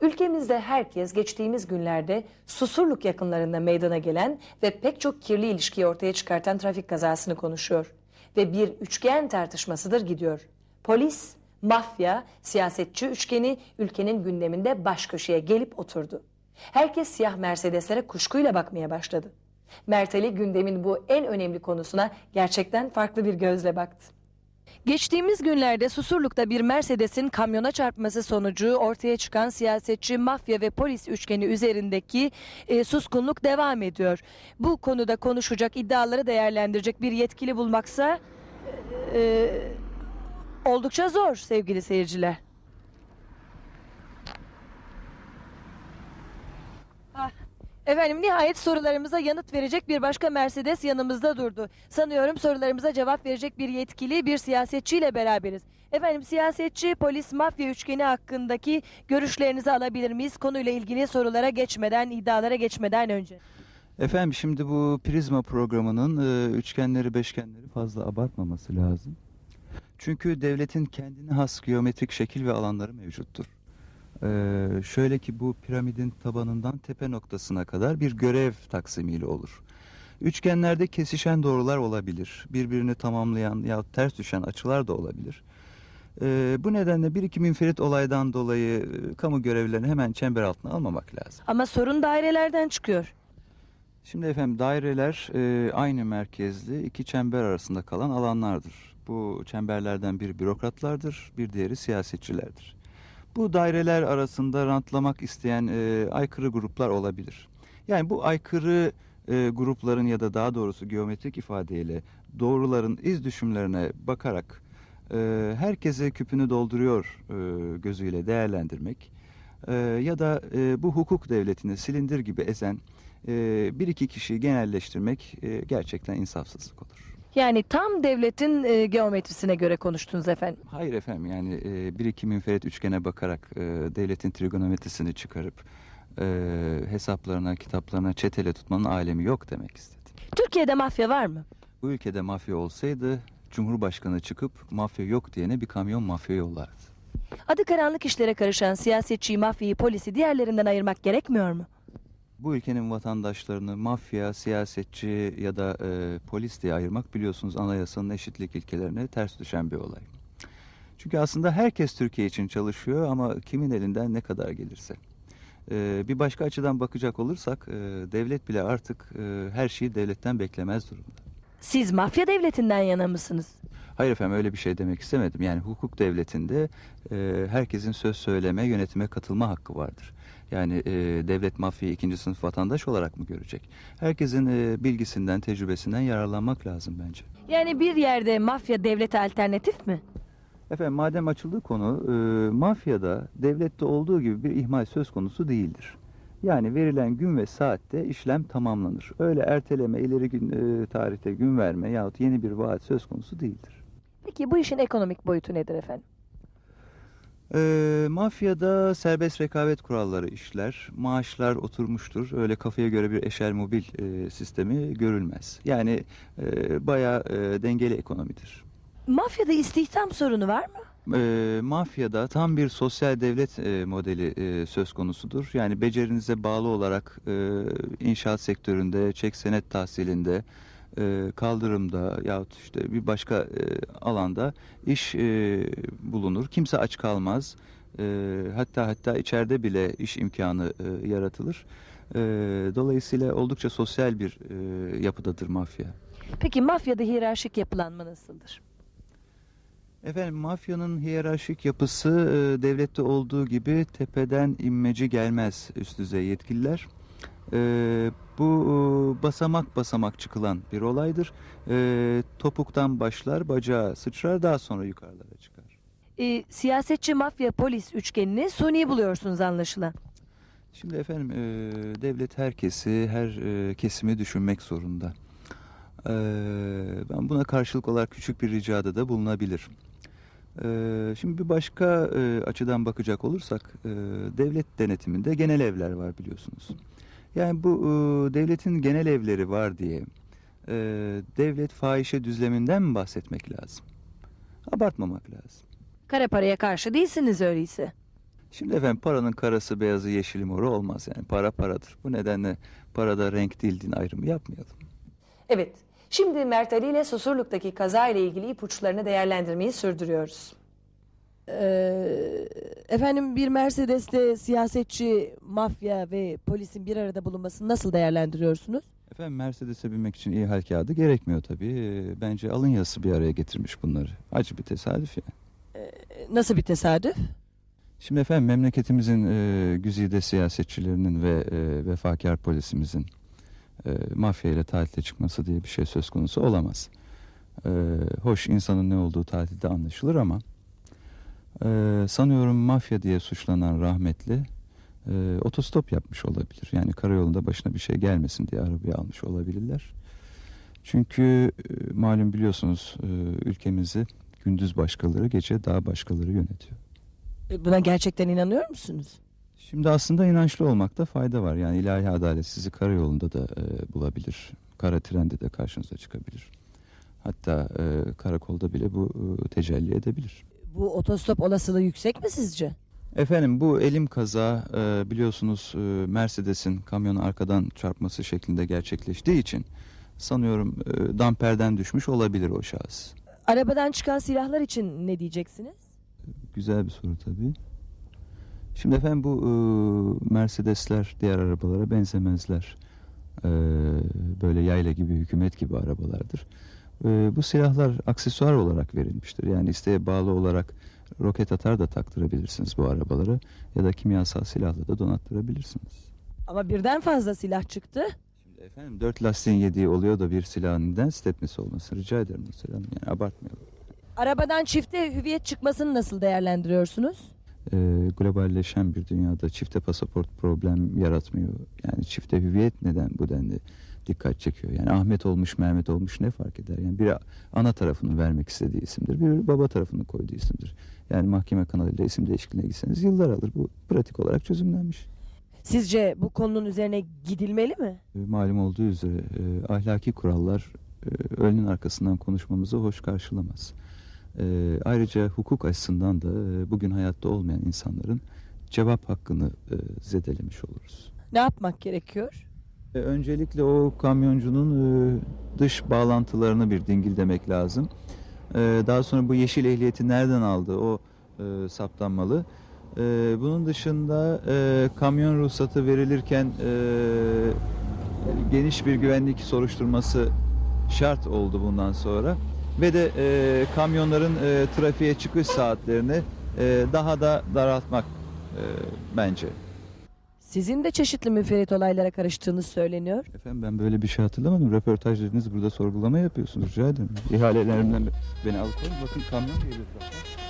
Ülkemizde herkes geçtiğimiz günlerde Susurluk yakınlarında meydana gelen ve pek çok kirli ilişkiyi ortaya çıkartan trafik kazasını konuşuyor. Ve bir üçgen tartışmasıdır gidiyor. Polis, mafya, siyasetçi üçgeni ülkenin gündeminde baş köşeye gelip oturdu. Herkes siyah Mercedeslere kuşkuyla bakmaya başladı. Merteli gündemin bu en önemli konusuna gerçekten farklı bir gözle baktı. Geçtiğimiz günlerde Susurluk'ta bir Mercedes'in kamyona çarpması sonucu ortaya çıkan siyasetçi, mafya ve polis üçgeni üzerindeki e, suskunluk devam ediyor. Bu konuda konuşacak, iddiaları değerlendirecek bir yetkili bulmaksa e, oldukça zor sevgili seyirciler. Efendim nihayet sorularımıza yanıt verecek bir başka Mercedes yanımızda durdu. Sanıyorum sorularımıza cevap verecek bir yetkili, bir siyasetçiyle beraberiz. Efendim siyasetçi, polis, mafya üçgeni hakkındaki görüşlerinizi alabilir miyiz? Konuyla ilgili sorulara geçmeden, iddialara geçmeden önce. Efendim şimdi bu prizma programının e, üçgenleri beşgenleri fazla abartmaması lazım. Çünkü devletin kendine has geometrik şekil ve alanları mevcuttur. Ee, şöyle ki bu piramidin tabanından tepe noktasına kadar bir görev taksimiyle olur. Üçgenlerde kesişen doğrular olabilir. Birbirini tamamlayan yahut ters düşen açılar da olabilir. Ee, bu nedenle bir iki münferit olaydan dolayı e, kamu görevlilerini hemen çember altına almamak lazım. Ama sorun dairelerden çıkıyor. Şimdi efendim daireler e, aynı merkezli iki çember arasında kalan alanlardır. Bu çemberlerden biri bürokratlardır, bir diğeri siyasetçilerdir. Bu daireler arasında rantlamak isteyen e, aykırı gruplar olabilir. Yani bu aykırı e, grupların ya da daha doğrusu geometrik ifadeyle doğruların iz düşümlerine bakarak e, herkese küpünü dolduruyor e, gözüyle değerlendirmek e, ya da e, bu hukuk devletini silindir gibi ezen e, bir iki kişiyi genelleştirmek e, gerçekten insafsızlık olur. Yani tam devletin e, geometrisine göre konuştunuz efendim. Hayır efendim yani e, bir iki münferit üçgene bakarak e, devletin trigonometrisini çıkarıp e, hesaplarına, kitaplarına çetele tutmanın alemi yok demek istedim. Türkiye'de mafya var mı? Bu ülkede mafya olsaydı Cumhurbaşkanı çıkıp mafya yok diyene bir kamyon mafya yollardı. Adı karanlık işlere karışan siyasetçiyi, mafyayı, polisi diğerlerinden ayırmak gerekmiyor mu? Bu ülkenin vatandaşlarını mafya, siyasetçi ya da e, polis diye ayırmak biliyorsunuz anayasanın eşitlik ilkelerine ters düşen bir olay. Çünkü aslında herkes Türkiye için çalışıyor ama kimin elinden ne kadar gelirse. E, bir başka açıdan bakacak olursak e, devlet bile artık e, her şeyi devletten beklemez durumda. Siz mafya devletinden yana mısınız? Hayır efendim öyle bir şey demek istemedim. Yani hukuk devletinde e, herkesin söz söyleme, yönetime katılma hakkı vardır. Yani e, devlet mafyayı ikinci sınıf vatandaş olarak mı görecek? Herkesin e, bilgisinden, tecrübesinden yararlanmak lazım bence. Yani bir yerde mafya devlete alternatif mi? Efendim madem açıldı konu, e, mafyada devlette olduğu gibi bir ihmal söz konusu değildir. Yani verilen gün ve saatte işlem tamamlanır. Öyle erteleme, ileri gün e, tarihte gün verme yahut yeni bir vaat söz konusu değildir. Peki bu işin ekonomik boyutu nedir efendim? Ee, mafyada serbest rekabet kuralları işler. Maaşlar oturmuştur. Öyle kafaya göre bir eşel mobil e, sistemi görülmez. Yani e, bayağı e, dengeli ekonomidir. Mafyada istihdam sorunu var mı? E, mafyada tam bir sosyal devlet e, modeli e, söz konusudur. Yani becerinize bağlı olarak e, inşaat sektöründe, çek senet tahsilinde, e, kaldırımda yahut işte bir başka e, alanda iş e, bulunur. Kimse aç kalmaz. E, hatta hatta içeride bile iş imkanı e, yaratılır. E, dolayısıyla oldukça sosyal bir e, yapıdadır mafya. Peki mafyada hiyerarşik yapılanma nasıldır? Efendim mafyanın hiyerarşik yapısı e, devlette olduğu gibi tepeden inmeci gelmez üst düzey yetkililer. E, bu e, basamak basamak çıkılan bir olaydır. E, topuktan başlar, bacağı sıçrar daha sonra yukarılara çıkar. Ee, siyasetçi, mafya, polis üçgenini suni buluyorsunuz anlaşılan. Şimdi efendim e, devlet herkesi, her e, kesimi düşünmek zorunda. E, ben buna karşılık olarak küçük bir ricada da bulunabilir. E, şimdi bir başka e, açıdan bakacak olursak, e, devlet denetiminde genel evler var biliyorsunuz. Yani bu e, devletin genel evleri var diye devlet fahişe düzleminden mi bahsetmek lazım? Abartmamak lazım. Kara paraya karşı değilsiniz öyleyse. Şimdi efendim paranın karası, beyazı, yeşili, moru olmaz yani. Para paradır. Bu nedenle parada renk değil din ayrımı yapmayalım. Evet, şimdi Mert Ali ile Susurluk'taki kaza ile ilgili ipuçlarını değerlendirmeyi sürdürüyoruz. Ee, efendim bir Mercedes'te siyasetçi, mafya ve polisin bir arada bulunmasını nasıl değerlendiriyorsunuz? Efendim Mercedes'e binmek için iyi hal kağıdı gerekmiyor tabii. Ee, Bence alın yazısı bir araya getirmiş bunları. Acı bir tesadüf yani. Ee, Nasıl bir tesadüf? Şimdi efendim memleketimizin e, güzide siyasetçilerinin ve e, vefakar polisimizin e, mafya ile tatilde çıkması diye bir şey söz konusu olamaz. E, hoş insanın ne olduğu tatilde anlaşılır ama e, sanıyorum mafya diye suçlanan rahmetli e, otostop yapmış olabilir. Yani karayolunda başına bir şey gelmesin diye arabayı almış olabilirler. Çünkü e, malum biliyorsunuz e, ülkemizi gündüz başkaları gece dağ başkaları yönetiyor. Ee, Buna gerçekten inanıyor musunuz? Şimdi aslında inançlı olmakta fayda var. Yani ilahi adalet sizi karayolunda da e, bulabilir. Kara trende de karşınıza çıkabilir. Hatta e, karakolda bile bu e, tecelli edebilir. Bu otostop olasılığı yüksek mi sizce? Efendim bu elim kaza e, biliyorsunuz e, Mercedes'in kamyonu arkadan çarpması şeklinde gerçekleştiği için sanıyorum e, damperden düşmüş olabilir o şahıs. Arabadan çıkan silahlar için ne diyeceksiniz? Güzel bir soru tabii. Şimdi efendim bu e, Mercedesler diğer arabalara benzemezler. E, böyle yayla gibi, hükümet gibi arabalardır. E, bu silahlar aksesuar olarak verilmiştir. Yani isteğe bağlı olarak roket atar da taktırabilirsiniz bu arabalara ya da kimyasal silahla da donattırabilirsiniz. Ama birden fazla silah çıktı. Şimdi efendim dört lastiğin yediği oluyor da bir silahın neden stepnesi olması rica ederim Nursel Hanım. Yani abartmayalım. Arabadan çifte hüviyet çıkmasını nasıl değerlendiriyorsunuz? E, globalleşen bir dünyada çifte pasaport problem yaratmıyor. Yani çifte hüviyet neden bu denli dikkat çekiyor? Yani Ahmet olmuş, Mehmet olmuş ne fark eder? Yani biri ana tarafını vermek istediği isimdir, biri baba tarafını koyduğu isimdir. Yani mahkeme kanalıyla isim değişikliğine gitseniz yıllar alır. Bu pratik olarak çözümlenmiş. Sizce bu konunun üzerine gidilmeli mi? E, malum olduğu üzere e, ahlaki kurallar e, ölünün arkasından konuşmamızı hoş karşılamaz. E, ayrıca hukuk açısından da e, bugün hayatta olmayan insanların cevap hakkını e, zedelemiş oluruz. Ne yapmak gerekiyor? E, öncelikle o kamyoncunun e, dış bağlantılarını bir dingildemek lazım. E, daha sonra bu yeşil ehliyeti nereden aldı o e, saptanmalı. E, bunun dışında e, kamyon ruhsatı verilirken e, geniş bir güvenlik soruşturması şart oldu bundan sonra. Ve de e, kamyonların e, trafiğe çıkış saatlerini e, daha da daraltmak e, bence. Sizin de çeşitli müferit olaylara karıştığınız söyleniyor. Efendim ben böyle bir şey hatırlamadım. Röportaj dediniz burada sorgulama yapıyorsunuz rica ederim. İhalelerimden beni alıkoyun. Bakın kamyon geliyor. zaten.